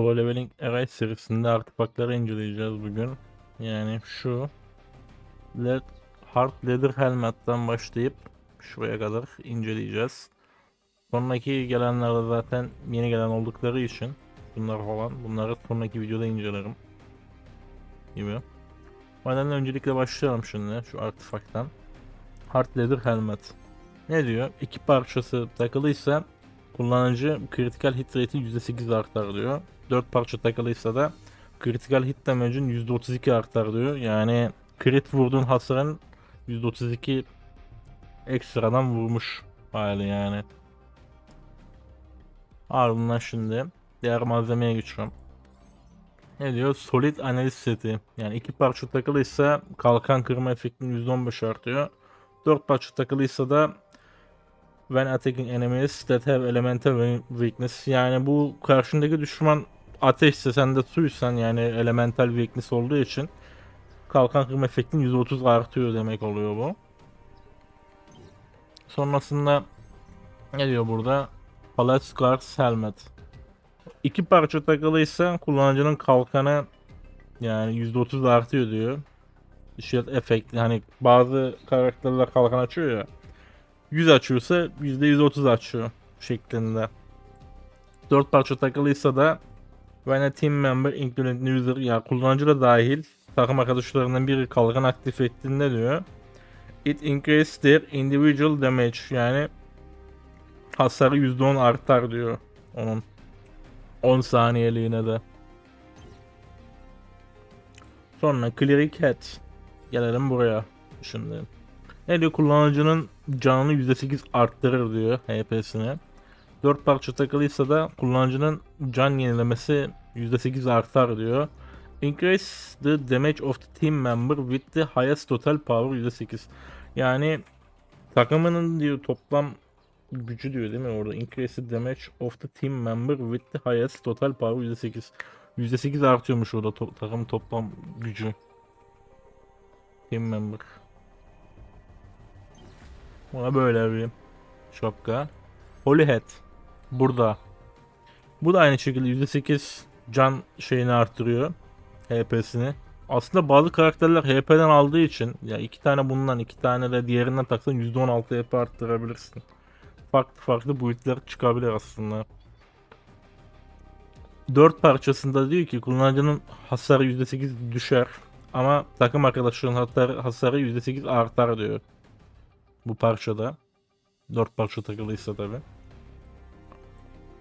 Pro Leveling Array serisinde artefakları inceleyeceğiz bugün. Yani şu Led Hard Leather Helmet'ten başlayıp şuraya kadar inceleyeceğiz. Sonraki gelenler de zaten yeni gelen oldukları için bunlar falan bunları sonraki videoda incelerim gibi. O nedenle öncelikle başlayalım şimdi şu artefaktan. Hard Leather Helmet. Ne diyor? İki parçası takılıysa kullanıcı critical hit rate'i %8 artar diyor. 4 parça takılıysa da critical hit damage'in %32 artar diyor. Yani crit vurduğun hasarın %32 ekstradan vurmuş hali yani. Ardından şimdi diğer malzemeye geçiyorum. Ne diyor? Solid analiz seti. Yani iki parça takılıysa kalkan kırma efektinin %15 artıyor. 4 parça takılıysa da when attacking enemies that have elemental weakness yani bu karşındaki düşman ateşse sen de suysan yani elemental weakness olduğu için kalkan kırma efektin %30 artıyor demek oluyor bu. Sonrasında ne diyor burada? Palette Scars Helmet. İki parça takılıysa kullanıcının kalkanı yani %30 artıyor diyor. Shield efekti hani bazı karakterler kalkan açıyor ya. 100 açıyorsa %130 açıyor şeklinde. 4 parça takılıysa da when a team member including user yani kullanıcı da dahil takım arkadaşlarından biri kalkan aktif ettiğinde diyor it increases their individual damage yani hasarı %10 artar diyor onun 10 saniyeliğine de. Sonra Cleric Hat. Gelelim buraya şimdi. Ne diyor kullanıcının canını %8 arttırır diyor HP'sini. 4 parça takılıysa da kullanıcının can yenilemesi %8 artar diyor. Increase the damage of the team member with the highest total power %8. Yani takımının diyor toplam gücü diyor değil mi orada? Increase the damage of the team member with the highest total power %8. %8 artıyormuş orada to- takım toplam gücü. Team member. Buna böyle bir şapka. Holy Hat. Burada. Bu da aynı şekilde %8 can şeyini arttırıyor. HP'sini. Aslında bazı karakterler HP'den aldığı için ya iki tane bundan iki tane de diğerinden taksan %16 HP arttırabilirsin. Farklı farklı boyutlar çıkabilir aslında. 4 parçasında diyor ki kullanıcının hasarı %8 düşer ama takım arkadaşlarının hasarı, hasarı %8 artar diyor. Bu parçada. 4 parça takılıysa tabi.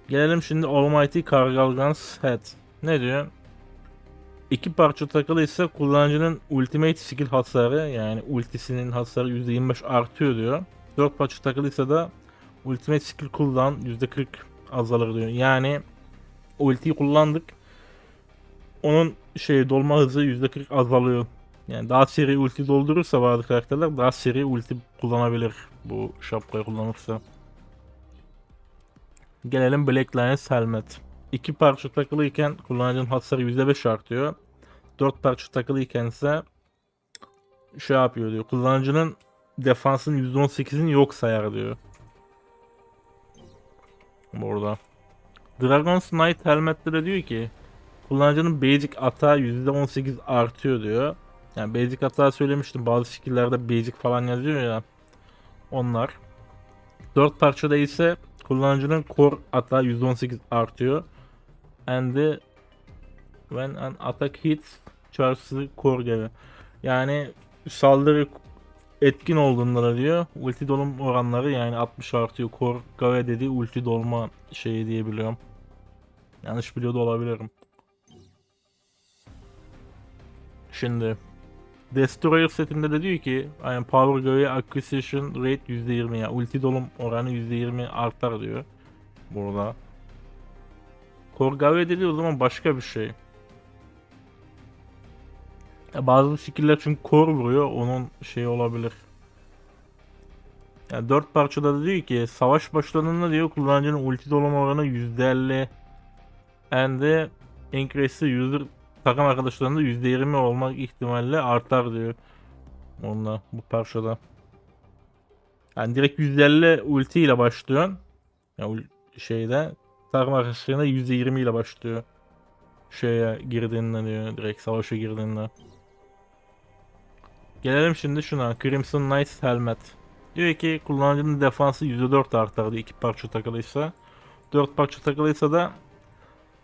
Gelelim şimdi Almighty Kargalgans Head. Ne diyor? İki parça takılıysa kullanıcının ultimate skill hasarı yani ultisinin hasarı %25 artıyor diyor. 4 parça takılıysa da ultimate skill cooldown %40 azalır diyor. Yani ultiyi kullandık. Onun şey dolma hızı %40 azalıyor. Yani daha seri ulti doldurursa bazı karakterler daha seri ulti kullanabilir bu şapkayı kullanırsa. Gelelim Black Lions Helmet. İki parça takılıyken kullanıcının hasarı %5 artıyor. 4 parça takılıyken ise şey yapıyor diyor. Kullanıcının defansının %18'ini yok sayar diyor. Burada. Dragon's Knight Helmet'te de diyor ki kullanıcının basic atağı %18 artıyor diyor. Yani basic hata söylemiştim. Bazı skill'lerde basic falan yazıyor ya. Onlar. 4 parçada ise kullanıcının core atağı %18 artıyor. And the when an attack hits the core gibi. Yani saldırı etkin olduğunda da diyor ulti dolum oranları yani 60 artıyor. Core Gave dediği ulti dolma şeyi diyebiliyorum. Yanlış biliyor da olabilirim. Şimdi Destroyer setinde de diyor ki yani Power Gave Acquisition Rate %20 ya ulti dolum oranı %20 artar diyor. Burada. Core Gave dediği o zaman başka bir şey. Ya bazı skill'ler çünkü core vuruyor onun şey olabilir. Yani 4 parçada da diyor ki savaş başladığında diyor kullanıcının ulti dolma oranı %50 and the increase user takım arkadaşlarında %20 olmak ihtimalle artar diyor. Onunla bu parçada. Yani direkt %50 ulti ile başlıyorsun. Yani şeyde takım arkadaşlarında %20 ile başlıyor. şeye girdiğinde diyor. Direkt savaşa girdiğinde. Gelelim şimdi şuna. Crimson Knight Helmet. Diyor ki kullanıcının defansı %4 artar diyor iki parça takılıysa. 4 parça takılıysa da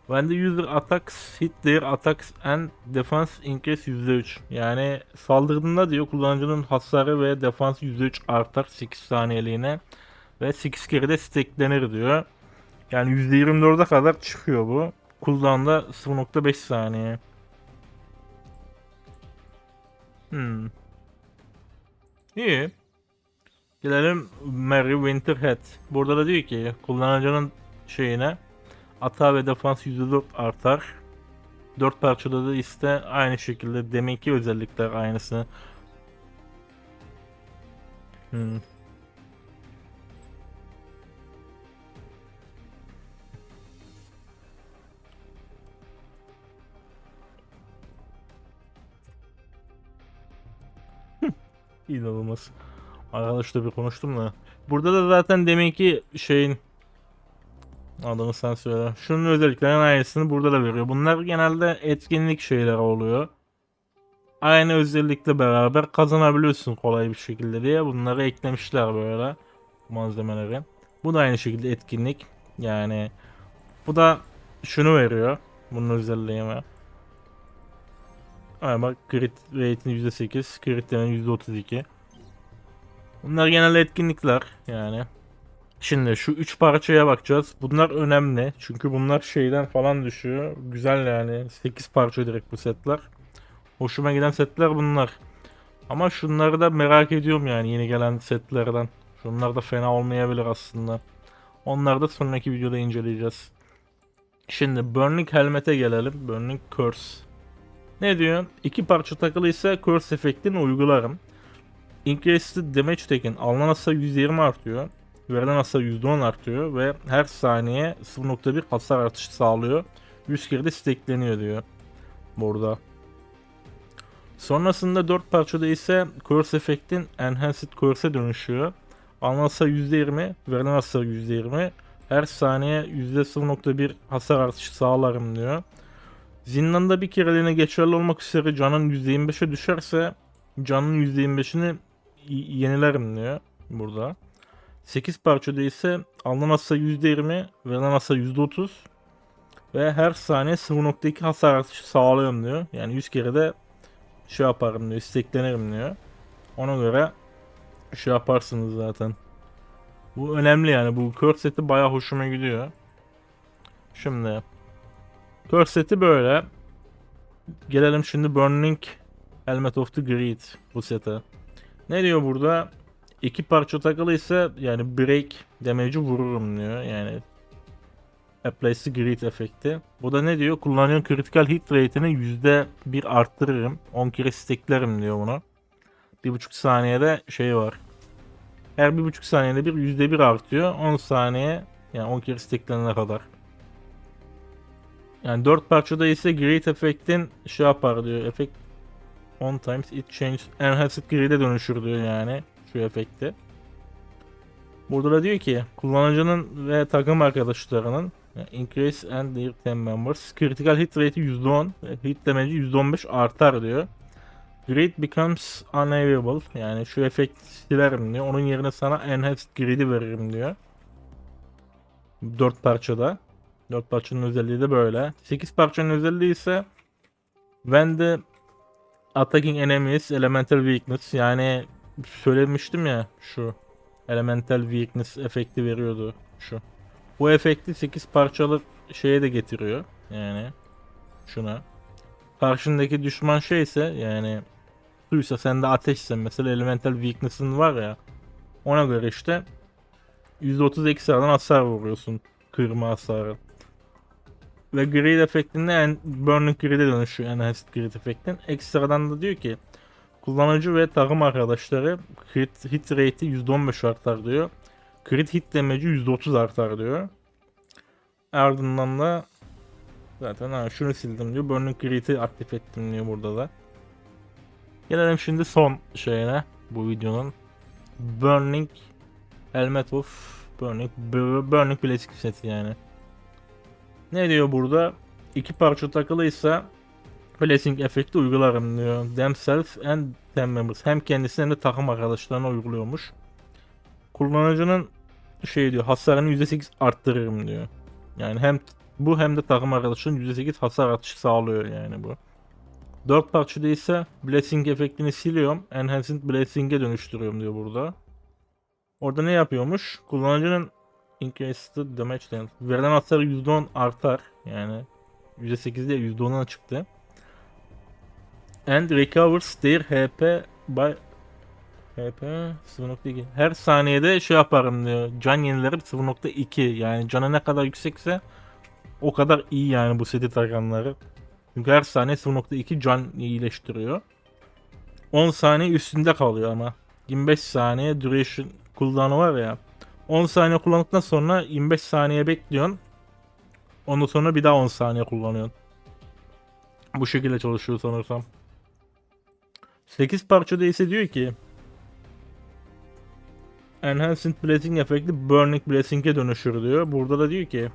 When the user attacks, hit their attacks and defense increase %3. Yani saldırdığında diyor kullanıcının hasarı ve defansı %3 artar 8 saniyeliğine. Ve 8 kere de stacklenir diyor. Yani %24'e kadar çıkıyor bu. Cooldown'da 0.5 saniye. Hmm. İyi. Gelelim Mary Winterhead. Burada da diyor ki kullanıcının şeyine Ata ve defans %4 artar. 4 parçada da iste aynı şekilde deminki özellikler aynısı. Hmm. İnanılmaz. Arkadaşla bir konuştum da. Burada da zaten deminki şeyin Adını sen söyle. Şunun özelliklerinin aynısını burada da veriyor. Bunlar genelde etkinlik şeyler oluyor. Aynı özellikle beraber kazanabiliyorsun kolay bir şekilde diye bunları eklemişler böyle malzemeleri. Bu da aynı şekilde etkinlik. Yani bu da şunu veriyor. Bunun özelliği mi? Ha bak crit rate'in %8, crit demenin %32. Bunlar genelde etkinlikler yani. Şimdi şu üç parçaya bakacağız. Bunlar önemli. Çünkü bunlar şeyden falan düşüyor. Güzel yani. 8 parça direkt bu setler. Hoşuma giden setler bunlar. Ama şunları da merak ediyorum yani yeni gelen setlerden. Şunlar da fena olmayabilir aslında. Onları da sonraki videoda inceleyeceğiz. Şimdi Burning Helmet'e gelelim. Burning Curse. Ne diyor? İki parça takılıysa Curse efektini uygularım. Increased Damage taken alınan hasar %20 artıyor verilen hasar %10 artıyor ve her saniye 0.1 hasar artışı sağlıyor. 100 kere de stackleniyor diyor burada. Sonrasında 4 parçada ise Curse efektin Enhanced Curse'e dönüşüyor. Alınan hasar %20, verilen hasar %20. Her saniye %0.1 hasar artışı sağlarım diyor. Zindanda bir kereliğine geçerli olmak üzere canın %25'e düşerse canın %25'ini yenilerim diyor burada. 8 parçada ise alınan hasar %20, verilen hasar %30 ve her saniye 0.2 hasar artışı sağlıyorum diyor. Yani 100 kere de şey yaparım diyor, isteklenirim diyor. Ona göre şey yaparsınız zaten. Bu önemli yani. Bu kör seti baya hoşuma gidiyor. Şimdi kör seti böyle. Gelelim şimdi Burning Helmet of the Greed bu sete. Ne diyor burada? İki parça takılıysa yani break damage'i vururum diyor. Yani Applies Grid efekti. Bu da ne diyor? Kullanılan critical hit rate'ini %1 arttırırım. 10 kere stacklerim diyor bunu. 1.5 saniyede şey var. Her 1.5 saniyede bir %1 artıyor. 10 saniye yani 10 kere stacklenene kadar. Yani 4 parçada ise grid efektin şey yapar diyor. Efekt 10 times it change enhanced grid'e dönüşür diyor yani şu efekti. Burada da diyor ki kullanıcının ve takım arkadaşlarının increase and their team members critical hit rate'i %10 hit damage'i %15 artar diyor. Grid becomes unavailable yani şu efekt silerim diyor. Onun yerine sana enhanced grid'i veririm diyor. 4 parçada. 4 parçanın özelliği de böyle. 8 parçanın özelliği ise when the attacking enemies elemental weakness yani söylemiştim ya şu elemental weakness efekti veriyordu şu. Bu efekti 8 parçalı şeye de getiriyor. Yani şuna. Karşındaki düşman şeyse yani suysa sen de ateşsen mesela elemental weakness'ın var ya ona göre işte %30 ekstradan hasar vuruyorsun. Kırma hasarı. Ve grid efektinde en burning grid'e dönüşüyor enhanced grid efektin. Ekstradan da diyor ki Kullanıcı ve takım arkadaşları crit hit rate'i %15 artar diyor. Crit hit damage'i %30 artar diyor. Ardından da zaten ha, şunu sildim diyor. Burning Crit'i aktif ettim diyor burada da. Gelelim şimdi son şeyine bu videonun. Burning Helmet of Burning Burning Plastic seti yani. Ne diyor burada? iki parça takılıysa Blessing efekti uygularım diyor. Themselves and team members. Hem kendisine hem de takım arkadaşlarına uyguluyormuş. Kullanıcının şey diyor hasarını %8 arttırırım diyor. Yani hem bu hem de takım arkadaşının %8 hasar artışı sağlıyor yani bu. 4 parçada ise Blessing efektini siliyorum. Enhanced Blessing'e dönüştürüyorum diyor burada. Orada ne yapıyormuş? Kullanıcının Increased Damage Length. Verilen hasar %10 artar. Yani %8 değil %10'a çıktı. And recovers their HP by HP 0.2. Her saniyede şey yaparım diyor. Can yenilerim 0.2. Yani canı ne kadar yüksekse o kadar iyi yani bu seti takanları. Çünkü her saniye 0.2 can iyileştiriyor. 10 saniye üstünde kalıyor ama. 25 saniye duration cooldown'u var ya. 10 saniye kullandıktan sonra 25 saniye bekliyorsun. Ondan sonra bir daha 10 saniye kullanıyorsun. Bu şekilde çalışıyor sanırsam. 8 parçada ise diyor ki Enhanced Blessing efekti Burning Blessing'e dönüşür diyor. Burada da diyor ki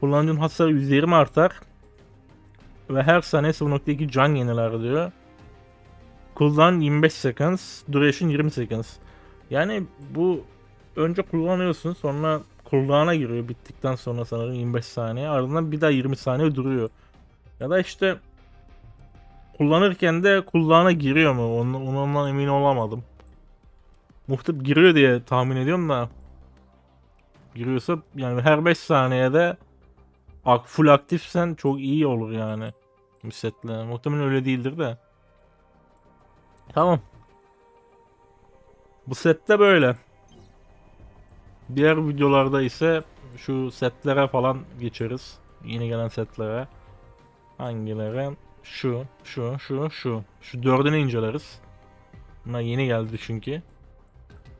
kullanıcının hasarı 120 artar ve her saniye 0.2 can yeniler diyor. Cooldown 25 seconds, duration 20 seconds. Yani bu önce kullanıyorsun sonra cooldown'a giriyor bittikten sonra sanırım 25 saniye ardından bir daha 20 saniye duruyor. Ya da işte kullanırken de cooldown'a giriyor mu? Ondan, ondan emin olamadım. Muhtemelen giriyor diye tahmin ediyorum da. Giriyorsa yani her 5 saniyede full aktifsen çok iyi olur yani. Bu setle. Muhtemelen öyle değildir de. Tamam. Bu sette böyle. Diğer videolarda ise şu setlere falan geçeriz. Yeni gelen setlere. Hangileri? Şu, şu, şu, şu. Şu dördünü inceleriz. Bunlar yeni geldi çünkü.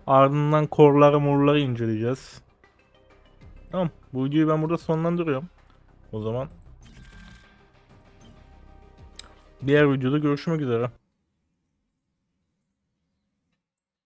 Ardından korları morları inceleyeceğiz. Tamam. Bu videoyu ben burada sonlandırıyorum. O zaman. Diğer videoda görüşmek üzere.